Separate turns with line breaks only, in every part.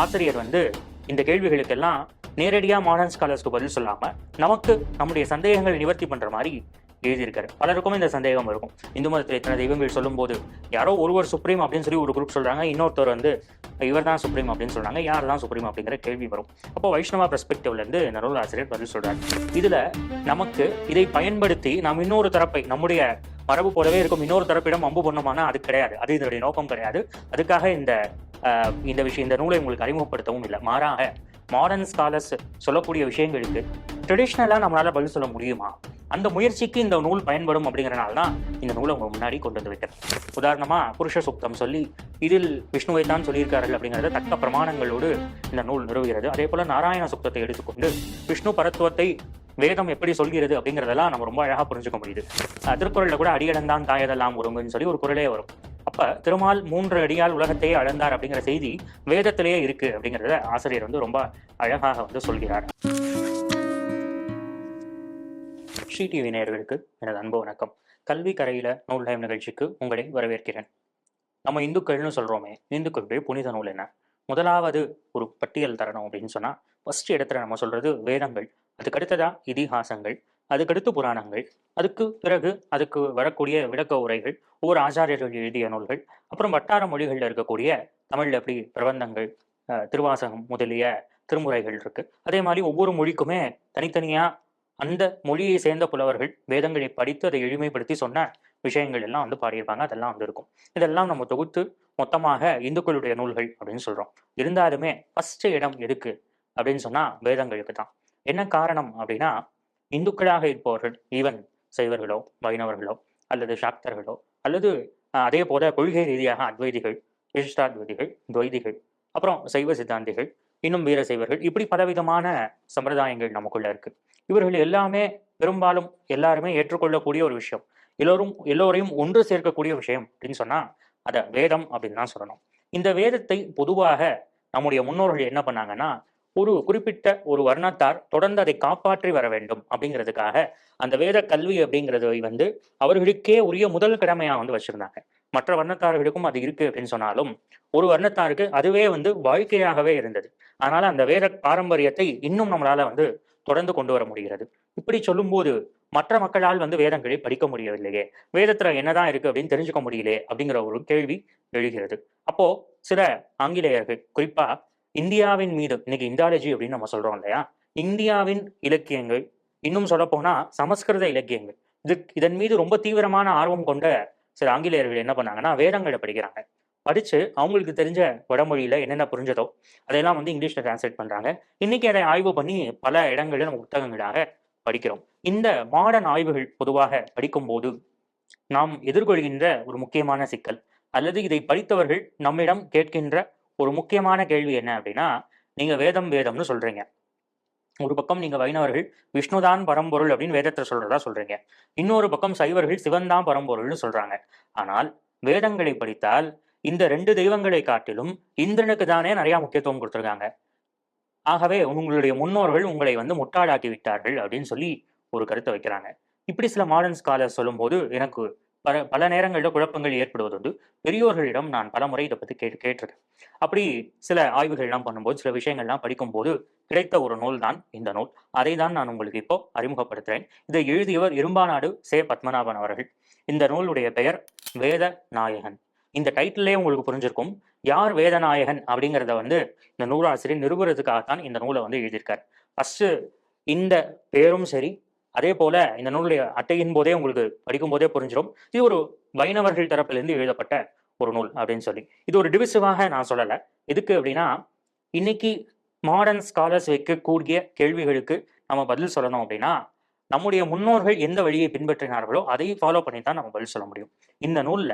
ஆசிரியர் வந்து இந்த கேள்விகளுக்கெல்லாம் நேரடியாக மாடர்ன் ஸ்காலர்ஸ்க்கு பதில் சொல்லாமல் நமக்கு நம்முடைய சந்தேகங்களை நிவர்த்தி பண்ணுற மாதிரி எழுதியிருக்காரு. பலருக்கும் இந்த சந்தேகம் இருக்கும். இந்து மதத்தில் இத்தனை தெய்வங்கள் சொல்லும்போது யாரோ ஒருவர் சுப்ரீம் அப்படின்னு சொல்லி ஒரு குரூப் சொல்கிறாங்க இன்னொருத்தர் வந்து இவர் தான் சுப்ரீம் அப்படின்னு சொல்கிறாங்க யார் தான் சுப்ரீம் அப்படிங்கிற கேள்வி வரும். அப்போ வைஷ்ணவா பெர்ஸ்பெக்டிவ்லேருந்து இந்த நூல் ஆசிரியர் பதில் சொல்கிறார் இதில் நமக்கு இதை பயன்படுத்தி நாம் இன்னொரு தரப்பை நம்முடைய மரபு போலவே இருக்கும். இன்னொரு தரப்பிடம் அம்பு பண்ணோமானா அது கிடையாது. அது இதனுடைய நோக்கம் கிடையாது. அதுக்காக இந்த இந்த விஷயம் இந்த நூலை உங்களுக்கு அறிமுகப்படுத்தவும் இல்லை. மாறாக மாடர்ன் ஸ்காலர்ஸ் சொல்லக்கூடிய விஷயங்களுக்கு ட்ரெடிஷ்னலாக நம்மளால் பதில் சொல்ல முடியுமா? அந்த முயற்சிக்கு இந்த நூல் பயன்படும் அப்படிங்கிறனால தான் இந்த நூலை உங்கள் முன்னாடி கொண்டு வந்து வைக்கிறேன். உதாரணமாக புருஷ சுத்தம் சொல்லி இதில் விஷ்ணுவை தான் சொல்லியிருக்கார்கள் அப்படிங்கிறத தக்க பிரமாணங்களோடு இந்த நூல் நிறுவுகிறது. அதே போல் நாராயண சுத்தத்தை எடுத்துக்கொண்டு விஷ்ணு பரத்துவத்தை வேதம் எப்படி சொல்கிறது அப்படிங்கிறதெல்லாம் நம்ம ரொம்ப அழகாக புரிஞ்சுக்க முடியுது. திருக்குறளில் கூட அடியடந்தான் தாயதெல்லாம் ஒருங்குன்னு சொல்லி ஒரு குறளே வரும். அப்ப திருமால் மூன்று அடியால் உலகத்தையே அளந்தார் அப்படிங்கிற செய்தி வேதத்திலேயே இருக்கு அப்படிங்கறத ஆசிரியர் வந்து ரொம்ப அழகாக வந்து சொல்கிறார். ஸ்ரீ டிவி நேயர்களுக்கு எனது அன்பு வணக்கம். கல்வி கரையில நூல் டைம் நிகழ்ச்சிக்கு உங்களை வரவேற்கிறேன். நம்ம இந்துக்கள்னு சொல்றோமே இந்துக்களுடைய புனித நூல் என்ன? முதலாவது ஒரு பட்டியல் தரணும் அப்படின்னு சொன்னா ஃபர்ஸ்ட் இடத்துல நம்ம சொல்றது வேதங்கள். அதுக்கு அடுத்ததா இதிகாசங்கள். அதுக்கடுத்து புராணங்கள். அதுக்கு பிறகு அதுக்கு வரக்கூடிய விளக்க உரைகள் ஒவ்வொரு ஆச்சாரியர்கள் எழுதிய நூல்கள் அப்புறம் வட்டார மொழிகளில் இருக்கக்கூடிய தமிழில் எப்படி பிரபந்தங்கள் திருவாசகம் முதலிய திருமுறைகள் இருக்கு. அதே மாதிரி ஒவ்வொரு மொழிக்குமே தனித்தனியா அந்த மொழியை சேர்ந்த புலவர்கள் வேதங்களை படித்து அதை எளிமைப்படுத்தி சொன்ன விஷயங்கள் எல்லாம் வந்து பாடியிருப்பாங்க. அதெல்லாம் வந்து இருக்கும். இதெல்லாம் நம்ம தொகுத்து மொத்தமாக இந்துக்களுடைய நூல்கள் அப்படின்னு சொல்றோம். இருந்தாலுமே ஃபர்ஸ்ட் இடம் எதுக்கு அப்படின்னு சொன்னா வேதங்களுக்கு தான். என்ன காரணம் அப்படின்னா இந்துக்களாக இருப்பவர்கள் ஈவன் சைவர்களோ வைணவர்களோ அல்லது சாக்தர்களோ அல்லது அதே போல கொள்கை ரீதியாக அத்வைதிகள் விசிஷ்டாத்வைதிகள் துவைதிகள் அப்புறம் சைவ சித்தாந்திகள் இன்னும் வீர சைவர்கள் இப்படி பலவிதமான சம்பிரதாயங்கள் நமக்குள்ள இருக்கு. இவர்கள் எல்லாமே பெரும்பாலும் எல்லாருமே ஏற்றுக்கொள்ளக்கூடிய ஒரு விஷயம். எல்லோரும் எல்லோரையும் ஒன்று சேர்க்கக்கூடிய விஷயம் அப்படின்னு சொன்னா அத வேதம் அப்படின்னு தான் சொல்லணும். இந்த வேதத்தை பொதுவாக நம்முடைய முன்னோர்கள் என்ன பண்ணாங்கன்னா ஒரு குறிப்பிட்ட ஒரு வர்ணத்தார் தொடர்ந்து அதை காப்பாற்றி வர வேண்டும் அப்படிங்கிறதுக்காக அந்த வேத கல்வி அப்படிங்கிறதை வந்து அவர்களுக்கே உரிய முதல் கடமையாக வந்து வச்சிருந்தாங்க. மற்ற வர்ணத்தார்களுக்கும் அது இருக்கு அப்படின்னு சொன்னாலும் ஒரு வர்ணத்தாருக்கு அதுவே வந்து வாழ்க்கையாகவே இருந்தது. அதனால அந்த வேத பாரம்பரியத்தை இன்னும் நம்மளால வந்து தொடர்ந்து கொண்டு வர முடிகிறது. இப்படி சொல்லும்போது மற்ற மக்களால் வந்து வேதங்களை படிக்க முடியவில்லையே. வேதத்துல என்னதான் இருக்கு அப்படின்னு தெரிஞ்சுக்க முடியலையே அப்படிங்கிற ஒரு கேள்வி எழுகிறது. அப்போ சில ஆங்கிலேயர்கள் குறிப்பா இந்தியாவின் மீது இன்னைக்கு இந்தாலஜி அப்படின்னு நம்ம சொல்றோம் இல்லையா? இந்தியாவின் இலக்கியங்கள் இன்னும் சொல்ல போனா சமஸ்கிருத இலக்கியங்கள். இது இதன் மீது ரொம்ப தீவிரமான ஆர்வம் கொண்ட சில ஆங்கிலேயர்கள் என்ன பண்ணாங்கன்னா வேதங்களை படிக்கிறாங்க. படித்து அவங்களுக்கு தெரிஞ்ச வடமொழியில் என்னென்ன புரிஞ்சதோ அதையெல்லாம் வந்து இங்கிலீஷில் டிரான்ஸ்லேட் பண்ணுறாங்க இன்னைக்கு அதை ஆய்வு பண்ணி பல இடங்களில் நம்ம புத்தகங்களாக படிக்கிறோம். இந்த மாடர்ன் ஆய்வுகள் பொதுவாக படிக்கும்போது நாம் எதிர்கொள்கின்ற ஒரு முக்கியமான சிக்கல் அல்லது இதை படித்தவர்கள் நம்மிடம் கேட்கின்ற ஒரு முக்கியமான கேள்வி என்ன அப்படின்னா நீங்க வேதம் வேதம்னு சொல்றீங்க. ஒரு பக்கம் நீங்க வைணவர்கள் விஷ்ணுதான் பரம்பொருள் அப்படின்னு வேதத்தில் சொல்றதா சொல்றீங்க. இன்னொரு பக்கம் சைவர்கள் சிவன்தான் பரம்பொருள்னு சொல்றாங்க. ஆனால் வேதங்களை படித்தால் இந்த ரெண்டு தெய்வங்களை காட்டிலும் இந்திரனுக்கு தானே நிறைய முக்கியத்துவம் கொடுத்துருக்காங்க. ஆகவே உங்களுடைய முன்னோர்கள் உங்களை வந்து முட்டாளாக்கி விட்டார்கள் அப்படின்னு சொல்லி ஒரு கருத்தை வைக்கிறாங்க. இப்படி சில மாடர்ன் ஸ்காலர் சொல்லும்போது எனக்கு பல பல நேரங்களில் குழப்பங்கள் ஏற்படுவதுண்டு. பெரியோர்களிடம் நான் பல முறை இதை பற்றி கேட்டு கேட்டிருக்கேன். அப்படி சில ஆய்வுகள்லாம் பண்ணும்போது சில விஷயங்கள்லாம் படிக்கும்போது கிடைத்த ஒரு நூல் தான் இந்த நூல். அதை தான் நான் உங்களுக்கு இப்போ அறிமுகப்படுத்துகிறேன் இதை எழுதியவர் இரும்பாநாடு சே. பத்மநாபன் அவர்கள். இந்த நூலுடைய பெயர் வேத நாயகன் இந்த டைட்டிலே உங்களுக்கு புரிஞ்சிருக்கும். யார் வேதநாயகன் அப்படிங்கிறத வந்து இந்த நூலாசிரியர் நிறுவுறதுக்காகத்தான் இந்த நூலை வந்து எழுதியிருக்கார். ஃபஸ்ட்டு இந்த பேரும் சரி அதே போல இந்த நூலுடைய அட்டையின் போதே உங்களுக்கு படிக்கும் போதே புரிஞ்சிடும் இது ஒரு வைணவர்கள் தரப்பிலிருந்து எழுதப்பட்ட ஒரு நூல் அப்படின்னு சொல்லி. இது ஒரு டிவிசிவாக நான் சொல்லலை. எதுக்கு அப்படின்னா இன்னைக்கு மாடர்ன் ஸ்காலர்ஸ் வைக்கக்கூடிய கேள்விகளுக்கு நம்ம பதில் சொல்லணும் அப்படின்னா நம்முடைய முன்னோர்கள் எந்த வழியை பின்பற்றினார்களோ அதை ஃபாலோ பண்ணி தான் நம்ம பதில் சொல்ல முடியும். இந்த நூல்ல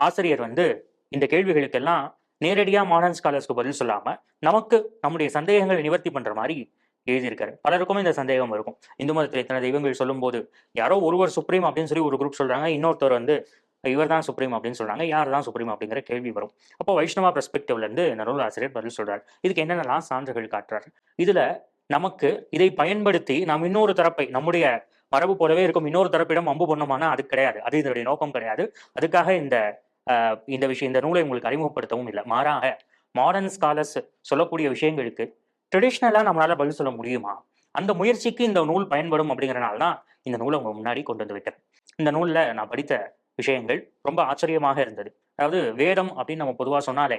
ஆசிரியர் வந்து இந்த கேள்விகளுக்கெல்லாம் நேரடியாக மாடர்ன் ஸ்காலர்ஸ்க்கு பதில் சொல்லாமல் நமக்கு நம்முடைய சந்தேகங்களை நிவர்த்தி பண்ற மாதிரி எழுதியிருக்காரு. பலருக்கும் இந்த சந்தேகம் இருக்கும். இந்து மதத்தில் இத்தனை தெய்வங்கள் சொல்லும்போது யாரோ ஒருவர் சுப்ரீம் அப்படின்னு சொல்லி ஒரு குரூப் சொல்றாங்க. இன்னொருத்தர் வந்து இவர் தான் சுப்ரீம் அப்படின்னு சொல்றாங்க. யார் தான் சுப்ரீம் அப்படிங்கிற கேள்வி வரும். அப்போ வைஷ்ணவா பெர்ஸ்பெக்டிவ்ல இருந்து நரூல் ஆசிரியர் பதில் சொல்றாரு. இதுக்கு என்னென்னலாம் சான்றுகள் காட்டுறாரு? இதுல நமக்கு இதை பயன்படுத்தி நாம் இன்னொரு தரப்பை நம்முடைய மரபு போலவே இருக்கும் இன்னொரு தரப்பிடம் அம்பு பண்ணோமானா அது கிடையாது. அது இதனுடைய நோக்கம் கிடையாது. அதுக்காக இந்த ஆஹ், இந்த விஷயம் இந்த நூலை உங்களுக்கு அறிமுகப்படுத்தவும் இல்லை. மாறாக மாடர்ன் ஸ்காலர்ஸ் சொல்லக்கூடிய விஷயங்களுக்கு ட்ரெடிஷ்னலாக நம்மளால் பதில் சொல்ல முடியுமா? அந்த முயற்சிக்கு இந்த நூல் பயன்படும் அப்படிங்கிறனால தான் இந்த நூலை உங்கள் முன்னாடி கொண்டு வந்து வைக்கிறேன். இந்த நூலில் நான் படித்த விஷயங்கள் ரொம்ப ஆச்சரியமாக இருந்தது. அதாவது வேதம் அப்படின்னு நம்ம பொதுவாக சொன்னாலே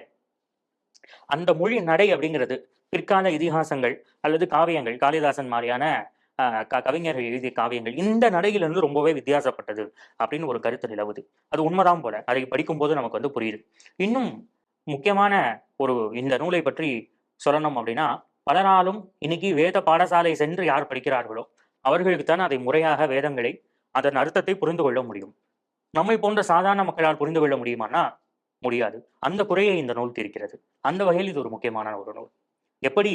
அந்த மொழி நடை அப்படிங்கிறது பிற்கால இதிகாசங்கள் அல்லது காவியங்கள் காளிதாசன் மாதிரியான ஆஹ், க- கவிஞர்கள் எழுதிய காவியங்கள் இந்த நடையிலிருந்து ரொம்பவே வித்தியாசப்பட்டது அப்படின்னு ஒரு கருத்து நிலவுது. அது உண்மைதான் போல. அதை படிக்கும்போது நமக்கு வந்து புரியுது. இன்னும் முக்கியமான ஒரு இந்த நூலை பற்றி சொல்லணும் அப்படின்னா பலராலும் இன்னைக்கு வேத பாடசாலை சென்று யார் படிக்கிறார்களோ அவர்களுக்குத்தான் அதை முறையாக வேதங்களை அதன் அர்த்தத்தை புரிந்து கொள்ள முடியும். நம்மை போன்ற சாதாரண மக்களால் புரிந்து கொள்ள முடியுமானா முடியாது. அந்த குறையை இந்த நூல் தீர்க்கிறது. அந்த வகையில் இது ஒரு முக்கியமான ஒரு நூல். எப்படி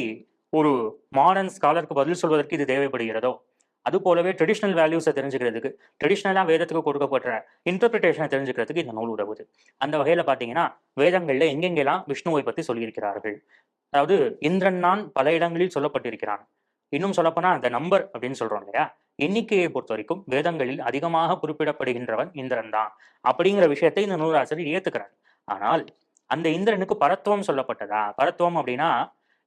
ஒரு மாடர்ன் ஸ்காலருக்கு பதில் சொல்வதற்கு இது தேவைப்படுகிறதோ அது போலவே ட்ரெடிஷ்னல் வேல்யூஸை தெரிஞ்சுக்கிறதுக்கு ட்ரெடிஷ்னலாக வேதத்துக்கு கொடுக்கப்படுற இன்டர்பிரிட்டேஷனை தெரிஞ்சுக்கிறதுக்கு இந்த நூல் உதவுது. அந்த வகையில் பார்த்தீங்கன்னா வேதங்களில் எங்கெங்கெல்லாம் விஷ்ணுவை பற்றி சொல்லியிருக்கிறார்கள்? அதாவது இந்திரன் தான் பல இடங்களில் சொல்லப்பட்டிருக்கிறான். இன்னும் சொல்லப்போனா அந்த நம்பர் அப்படின்னு சொல்றோம் இல்லையா? எண்ணிக்கையை பொறுத்த வரைக்கும் வேதங்களில் அதிகமாக குறிப்பிடப்படுகின்றவன் இந்திரன் தான். அப்படிங்கிற விஷயத்தை இந்த நூலாசிரியர் ஏத்துக்கிறார். ஆனால் அந்த இந்திரனுக்கு பரத்துவம் சொல்லப்பட்டதா? பரத்துவம் அப்படின்னா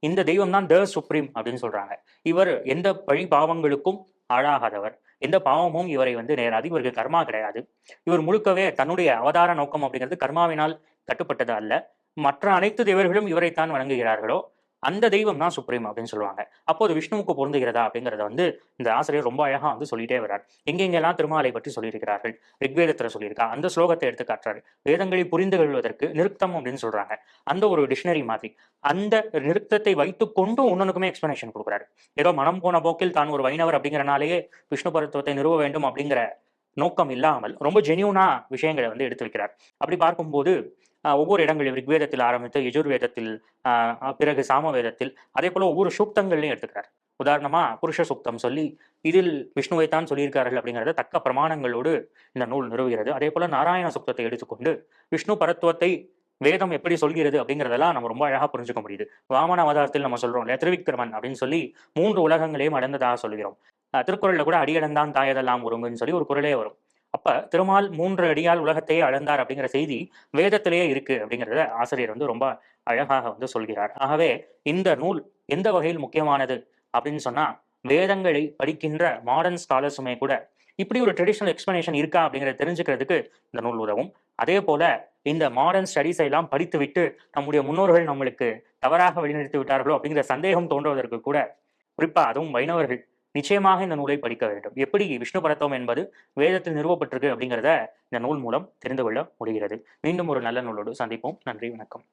இந்த தெய்வம் தான் த சுப்ரீம் அப்படின்னு சொல்றாங்க. இவர் எந்த பழி பாவங்களுக்கும் ஆளாகாதவர். எந்த பாவமும் இவரை வந்து நேராது. இவருக்கு கர்மா கிடையாது. இவர் முழுக்கவே தன்னுடைய அவதார நோக்கம் அப்படிங்கிறது கர்மாவினால் கட்டுப்பட்டது அல்ல. மற்ற அனைத்து தேவர்களும் இவரைத்தான் வணங்குகிறார்களோ அந்த தெய்வம் தான் சுப்ரீம் அப்படின்னு சொல்லுவாங்க. அப்போது விஷ்ணுவுக்கு பொருந்துகிறதா அப்படிங்கிறத வந்து இந்த ஆசிரியர் ரொம்ப அழகா வந்து சொல்லிட்டே வர்றார். எங்கெங்கெல்லாம் திருமாலை பற்றி சொல்லியிருக்கிறார்கள் ரிக்வேதத்துல சொல்லியிருக்கா அந்த ஸ்லோகத்தை எடுத்து காட்டுறாரு. வேதங்களை புரிந்து கொள்வதற்கு நிறுத்தம் அப்படின்னு சொல்றாங்க. அந்த ஒரு டிக்ஷனரி மாதிரி. அந்த நிறுத்தத்தை வைத்து கொண்டு ஒன்னொன்னுக்குமே எக்ஸ்பிளனேஷன் கொடுக்குறாரு. ஏதோ மனம் போன போக்கில் தான் ஒரு வைணவர் அப்படிங்கிறனாலேயே விஷ்ணு பருத்துவத்தை நிறுவ வேண்டும் அப்படிங்கிற நோக்கம் இல்லாமல் ரொம்ப ஜெனியூனா விஷயங்களை வந்து எடுத்து வைக்கிறார். அப்படி பார்க்கும்போது ஒவ்வொரு இடங்களில் ரிக்வேதத்தில் ஆரம்பித்து யஜுர்வேதத்தில் ஆஹ், பிறகு சாம வேதத்தில் அதே போல ஒவ்வொரு சூக்தங்கள்லையும் எடுத்துக்கிறார். உதாரணமா புருஷ சூக்தம் சொல்லி இதில் விஷ்ணுவை தான் சொல்லியிருக்கார்கள் அப்படிங்கிறத தக்க பிரமாணங்களோடு இந்த நூல் நிறுவுகிறது. அதே போல நாராயண சுக்தத்தை எடுத்துக்கொண்டு விஷ்ணு பரத்துவத்தை வேதம் எப்படி சொல்கிறது அப்படிங்கிறதெல்லாம் நம்ம ரொம்ப அழகா புரிஞ்சுக்க முடியுது. வாமன அவதாரத்தில் நம்ம சொல்றோம் இல்லையா திருவிக்கிரமன் அப்படின்னு சொல்லி மூன்று உலகங்களையும் அடைந்ததாக சொல்கிறோம். திருக்குறளில் கூட அடியடந்தான் தாயதெல்லாம் ஒருங்குன்னு சொல்லி ஒரு குரலே வரும். அப்ப திருமால் மூன்று அடியால் உலகத்தையே அளந்தார் அப்படிங்கிற செய்தி வேதத்திலேயே இருக்கு அப்படிங்கிறத ஆசிரியர் வந்து ரொம்ப அழகாக வந்து சொல்கிறார். ஆகவே இந்த நூல் எந்த வகையில் முக்கியமானது அப்படின்னு சொன்னா வேதங்களை படிக்கின்ற மாடர்ன் ஸ்காலர்ஸுமே கூட இப்படி ஒரு ட்ரெடிஷ்னல் எக்ஸ்பிளனேஷன் இருக்கா அப்படிங்கிறத தெரிஞ்சுக்கிறதுக்கு இந்த நூல் உதவும். அதே போல இந்த மாடர்ன் ஸ்டடீஸை எல்லாம் படித்துவிட்டு நம்முடைய முன்னோர்கள் நம்மளுக்கு தவறாக வழிநடத்தி விட்டார்களோ அப்படிங்கிற சந்தேகம் தோன்றுவதற்கு கூட குறிப்பா அதுவும் வைணவர்கள் நிச்சயமாக இந்த நூலை படிக்க வேண்டும். எப்படி விஷ்ணு பரத்துவம் என்பது வேதத்தில் நிறுவப்பட்டிருக்கு அப்படிங்கிறத இந்த நூல் மூலம் தெரிந்து கொள்ள முடிகிறது. மீண்டும் ஒரு நல்ல நூலோடு சந்திப்போம். நன்றி வணக்கம்.